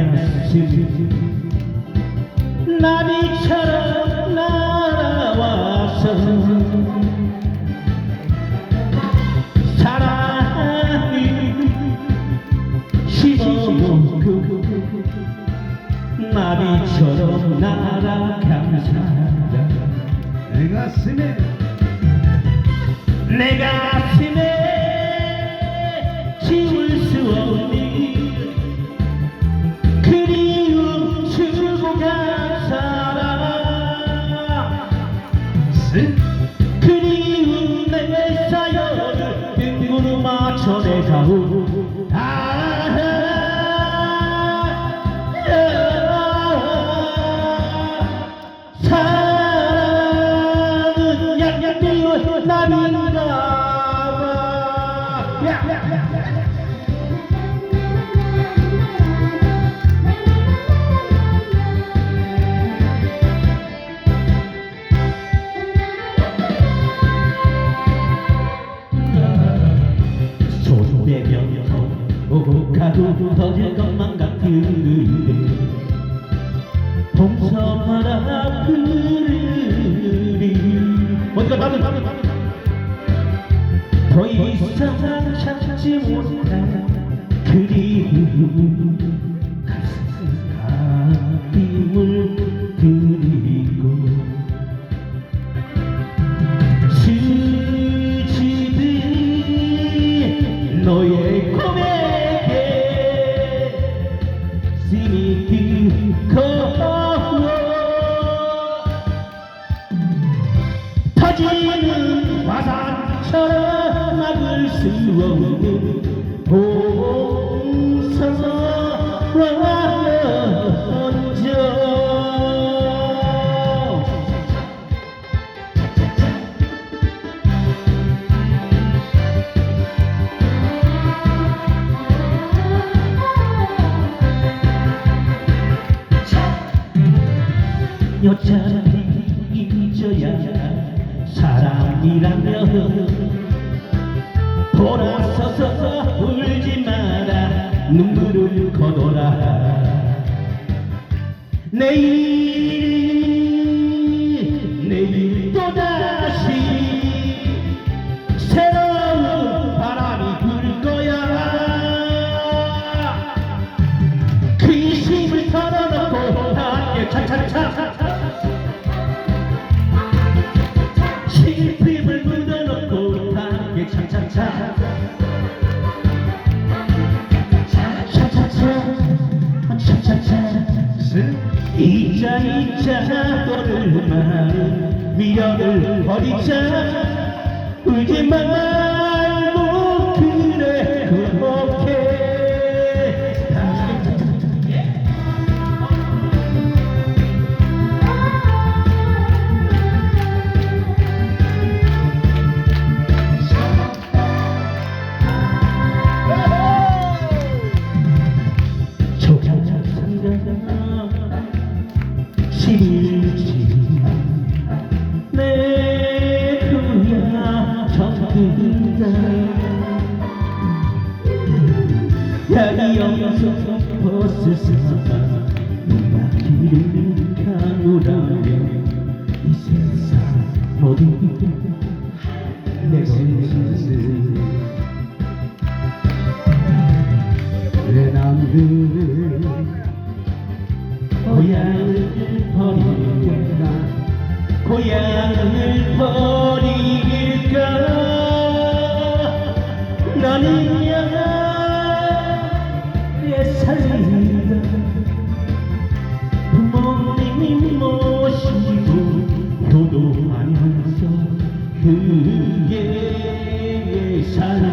가슴 나비처럼 날아와서 사랑이 시시고 나비처럼 날아간 사람 내 가슴에 내 가슴에 사랑은 약약되어 나는가 봐 가도 터질 것만 같으네 봉선하라 나도 나도 나도 더 이상 참지 못한 그리움 터지는 화산처럼 막을 수 없는 봉선언저 여자는 잊어야 사랑이라면 돌아서서 울지 마라 눈물을 거둬라. 내일 슬픔을 묻어놓고 함께 차차차. 차차차. 차차차. 쓴 이자 이자 너를 많은 미련을 버리자. 울지 말 고향을 버릴까? 나는 야에 살린다. 부모님이 모시고 효도하면서 그의 사랑